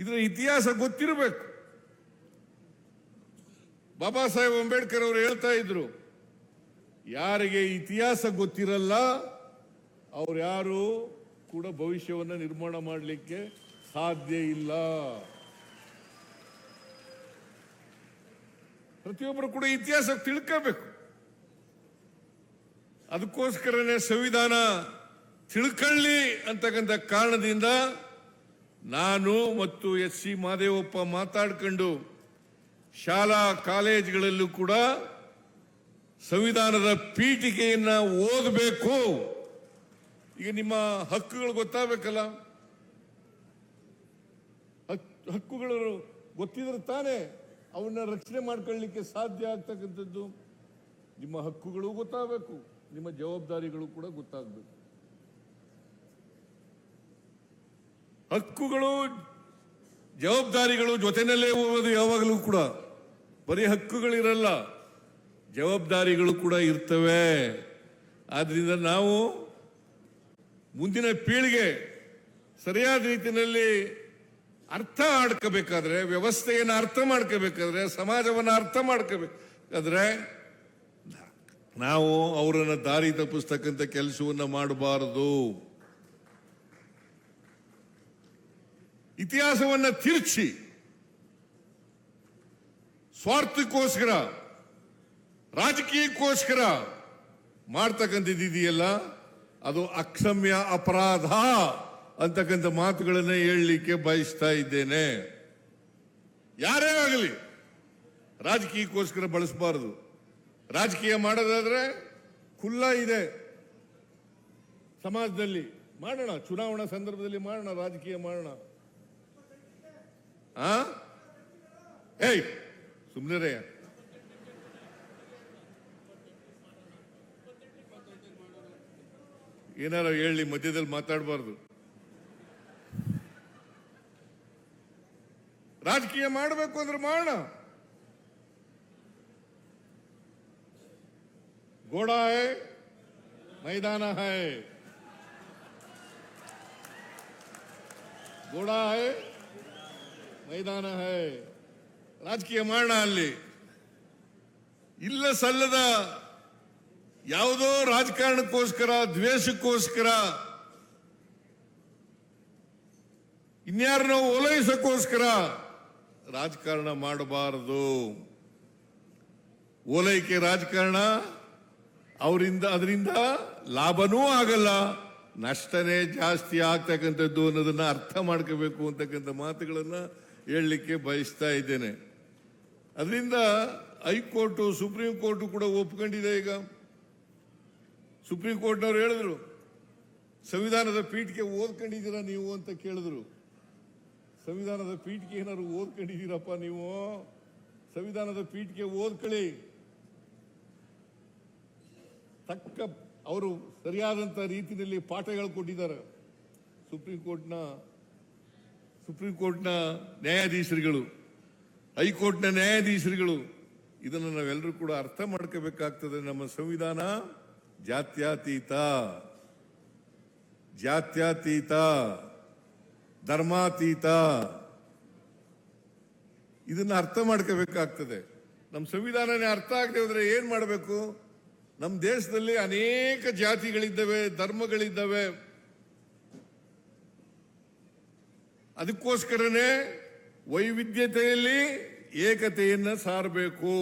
ಇದರ ಇತಿಹಾಸ ಗೊತ್ತಿರಬೇಕು. ಬಾಬಾ ಸಾಹೇಬ್ ಅಂಬೇಡ್ಕರ್ ಅವರು ಹೇಳ್ತಾ ಇದ್ರು, ಯಾರಿಗೆ ಇತಿಹಾಸ ಗೊತ್ತಿರಲ್ಲ, ಅವ್ರು ಯಾರು ಕೂಡ ಭವಿಷ್ಯವನ್ನ ನಿರ್ಮಾಣ ಮಾಡಲಿಕ್ಕೆ ಸಾಧ್ಯ ಇಲ್ಲ. ಪ್ರತಿಯೊಬ್ಬರು ಕೂಡ ಇತಿಹಾಸ ತಿಳ್ಕೋಬೇಕು. ಅದಕ್ಕೋಸ್ಕರನೇ ಸಂವಿಧಾನ ತಿಳ್ಕೊಳ್ಳಿ ಅಂತಕ್ಕಂಥ ಕಾರಣದಿಂದ ನಾನು ಮತ್ತು ಎಸ್ ಸಿ ಮಹದೇವಪ್ಪ ಮಾತಾಡ್ಕೊಂಡು ಶಾಲಾ ಕಾಲೇಜುಗಳಲ್ಲೂ ಕೂಡ ಸಂವಿಧಾನದ ಪೀಠಿಕೆಯನ್ನ ಓದಬೇಕು. ಈಗ ನಿಮ್ಮ ಹಕ್ಕುಗಳು ಗೊತ್ತಾಗಬೇಕಲ್ಲ? ಹಕ್- ಹಕ್ಕುಗಳು ಗೊತ್ತಿದ್ರೆ ತಾನೇ ಅವನ್ನ ರಕ್ಷಣೆ ಮಾಡ್ಕೊಳ್ಳಿಕ್ಕೆ ಸಾಧ್ಯ ಆಗ್ತಕ್ಕಂಥದ್ದು. ನಿಮ್ಮ ಹಕ್ಕುಗಳು ಗೊತ್ತಾಗಬೇಕು. ನಿಮ್ಮ ಜವಾಬ್ದಾರಿಗಳು ಕೂಡ ಗೊತ್ತಾಗಬೇಕು. ಹಕ್ಕುಗಳು, ಜವಾಬ್ದಾರಿಗಳು ಜೊತೆಯಲ್ಲೇ ಹೋಗೋದು ಯಾವಾಗಲೂ ಕೂಡ. ಬರೀ ಹಕ್ಕುಗಳಿರಲ್ಲ, ಜವಾಬ್ದಾರಿಗಳು ಕೂಡ ಇರ್ತವೆ. ಆದ್ರಿಂದ ನಾವು ಮುಂದಿನ ಪೀಳಿಗೆ ಸರಿಯಾದ ರೀತಿಯಲ್ಲಿ ಅರ್ಥ ಮಾಡ್ಕೋಬೇಕಾದ್ರೆ, ವ್ಯವಸ್ಥೆಯನ್ನು ಅರ್ಥ ಮಾಡ್ಕೋಬೇಕಾದ್ರೆ, ಸಮಾಜವನ್ನು ಅರ್ಥ ಮಾಡ್ಕೋಬೇಕಾದ್ರೆ, ನಾವು ಅವರನ್ನು ದಾರಿ ತಪ್ಪಿಸ್ತಕ್ಕಂಥ ಕೆಲಸವನ್ನು ಮಾಡಬಾರದು. ಇತಿಹಾಸವನ್ನ ತಿರುಚಿ. ಸ್ವಾರ್ಥಕ್ಕೋಸ್ಕರ, ರಾಜಕೀಯಕ್ಕೋಸ್ಕರ ಮಾಡ್ತಕ್ಕಂಥದ್ದಿದೆಯಲ್ಲ, ಅದು ಅಕ್ಷಮ್ಯ ಅಪರಾಧ ಅಂತಕ್ಕಂಥ ಮಾತುಗಳನ್ನ ಹೇಳಲಿಕ್ಕೆ ಬಯಸ್ತಾ ಇದ್ದೇನೆ. ಯಾರೇ ಆಗಲಿ, ರಾಜಕೀಯಕ್ಕೋಸ್ಕರ ಬಳಸಬಾರದು. ರಾಜಕೀಯ ಮಾಡೋದಾದ್ರೆ ಖುಲ್ಲ ಇದೆ. ಸಮಾಜದಲ್ಲಿ ಮಾಡೋಣ, ಚುನಾವಣಾ ಸಂದರ್ಭದಲ್ಲಿ ಮಾಡೋಣ, ರಾಜಕೀಯ ಮಾಡೋಣ. ಆ? ಏಯ್ ಸುಮ್ಮನೆ ಏನಾರ ಹೇಳಿ, ಮಧ್ಯದಲ್ಲಿ ಮಾತಾಡಬಾರ್ದು. ರಾಜಕೀಯ ಮಾಡಬೇಕು ಅಂದ್ರೆ ಮಾಡೋಣ ಗೋಡಾ ಹೈ, ಮೈದಾನ ಹೈ. ಗೋಡಾ ಹೈ ಮೈದಾನ ಹೈ. ರಾಜಕೀಯ ಮಾಡೋಣ ಅಲ್ಲಿ. ಇಲ್ಲ ಸಲ್ಲದ ಯಾವುದೋ ರಾಜಕಾರಣಕ್ಕೋಸ್ಕರ, ದ್ವೇಷಕ್ಕೋಸ್ಕರ, ಇನ್ಯಾರನ್ನೋ ಓಲೈಸಕ್ಕೋಸ್ಕರ ರಾಜಕಾರಣ ಮಾಡಬಾರದು. ಓಲೈಕೆ ರಾಜಕಾರಣ, ಅವರಿಂದ, ಅದರಿಂದ ಲಾಭನೂ ಆಗಲ್ಲ. ನಷ್ಟನೇ ಜಾಸ್ತಿ ಆಗ್ತಕ್ಕಂಥದ್ದು ಅನ್ನೋದನ್ನ ಅರ್ಥ ಮಾಡ್ಕೋಬೇಕು ಅಂತಕ್ಕಂಥ ಮಾತುಗಳನ್ನ ಹೇಳಲಿಕ್ಕೆ ಬಯಸ್ತಾ ಇದ್ದೇನೆ. ಅದರಿಂದ ಹೈಕೋರ್ಟು, ಸುಪ್ರೀಂ ಕೋರ್ಟು ಕೂಡ ಒಪ್ಕೊಂಡಿದೆ ಈಗ. ಸುಪ್ರೀಂ ಕೋರ್ಟ್ನವ್ರು ಹೇಳಿದ್ರು, ಸಂವಿಧಾನದ ಪೀಠಕ್ಕೆ ಓದ್ಕೊಂಡಿದ್ದೀರಾ ನೀವು ಅಂತ ಕೇಳಿದ್ರು. ಸಂವಿಧಾನದ ಪೀಠಕ್ಕೆ ಏನಾದ್ರು ಓದ್ಕೊಂಡಿದ್ದೀರಪ್ಪ ನೀವು? ಸಂವಿಧಾನದ ಪೀಠಕ್ಕೆ ಓದ್ಕೊಳ್ಳಿ. ತಕ್ಕ ಅವರು ಸರಿಯಾದಂತ ರೀತಿಯಲ್ಲಿ ಪಾಠಗಳು ಕೊಟ್ಟಿದ್ದಾರೆ ಸುಪ್ರೀಂ ಕೋರ್ಟ್ನ ಸುಪ್ರೀಂ ಕೋರ್ಟ್ನ ನ್ಯಾಯಾಧೀಶರುಗಳು, ಹೈಕೋರ್ಟ್ನ ನ್ಯಾಯಾಧೀಶರುಗಳು, ಇದನ್ನು ನಾವೆಲ್ಲರೂ ಕೂಡ ಅರ್ಥ ಮಾಡ್ಕೋಬೇಕಾಗ್ತದೆ. ನಮ್ಮ ಸಂವಿಧಾನ ಜಾತ್ಯಾತೀತ. ಜಾತ್ಯಾತೀತ. ಧರ್ಮಾತೀತ. ಇದನ್ನ ಅರ್ಥ ಮಾಡ್ಕೋಬೇಕಾಗ್ತದೆ. ನಮ್ಮ ಸಂವಿಧಾನನೇ ಅರ್ಥ ಆಗದೆ ಹೋದ್ರೆ ಏನು ಮಾಡಬೇಕು? ನಮ್ಮ ದೇಶದಲ್ಲಿ ಅನೇಕ ಜಾತಿಗಳಿದ್ದಾವೆ, ಧರ್ಮಗಳಿದ್ದಾವೆ ಅದಕ್ಕೋಸ್ಕರನೇ ವೈವಿಧ್ಯತೆಯಲ್ಲಿ ಏಕತೆಯನ್ನು ಸಾರಬೇಕು.